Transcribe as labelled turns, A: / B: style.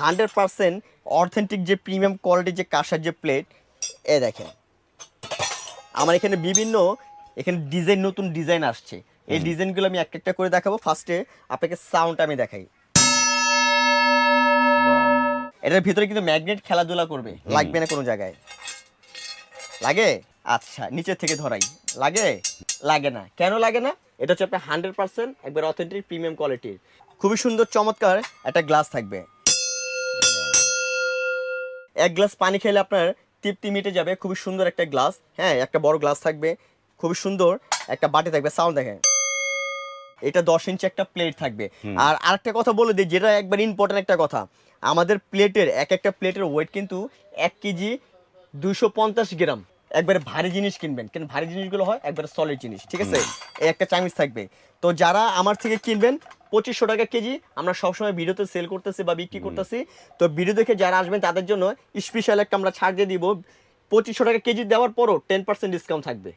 A: Hundred percent authentic যে premium কোয়ালিটির যে কাঁসার যে প্লেট এ দেখেন। আমার এখানে বিভিন্ন এখানে ডিজাইন নতুন ডিজাইন আসছে। এই ডিজাইনগুলো আমি একটা একটা করে দেখাবো। ফার্স্টে আপনাকে সাউন্ড আমি দেখাই। এটার ভিতরে কিন্তু ম্যাগনেট খেলাধুলা করবে। লাগবে না কোনো জায়গায়। লাগে? আচ্ছা নিচের থেকে ধরাই। লাগে? লাগে না। কেন লাগে না? এটা হচ্ছে আপনার হান্ড্রেড পার্সেন্ট একবার অথেন্টিক প্রিমিয়াম কোয়ালিটির। খুবই সুন্দর চমৎকার একটা গ্লাস থাকবে। এক গ্লাস পানি খেলে আপনার তৃপ্তি মিটে যাবে খুবই সুন্দর একটা গ্লাস। হ্যাঁ একটা বড় গ্লাস থাকবে খুবই সুন্দর একটা বাটি থাকবে সাউন্ড দেখেন। এটা দশ ইঞ্চি একটা প্লেট থাকবে। আর আরেকটা কথা বলে দিই যেটা একবার ইম্পর্টেন্ট একটা কথা আমাদের প্লেটের এক একটা প্লেটের ওয়েট কিন্তু এক কেজি দুশো পঞ্চাশ গ্রাম। একবারে ভারী জিনিস কিনবেন কেন ভারী জিনিসগুলো হয় একবারে সলিড জিনিস ঠিক আছে? এই একটা চামিচ থাকবে। তো যারা আমার থেকে কিনবেন পঁচিশশো টাকা কেজি আমরা সবসময় ভিডিওতে সেল করতেছি বা বিক্রি করতেছি। তো ভিডিও দেখে যারা আসবেন তাদের জন্য স্পেশাল একটা আমরা ছাড় দিয়ে দিব। পঁচিশশো টাকা কেজি দেওয়ার পরও টেন পার্সেন্ট ডিসকাউন্ট থাকবে।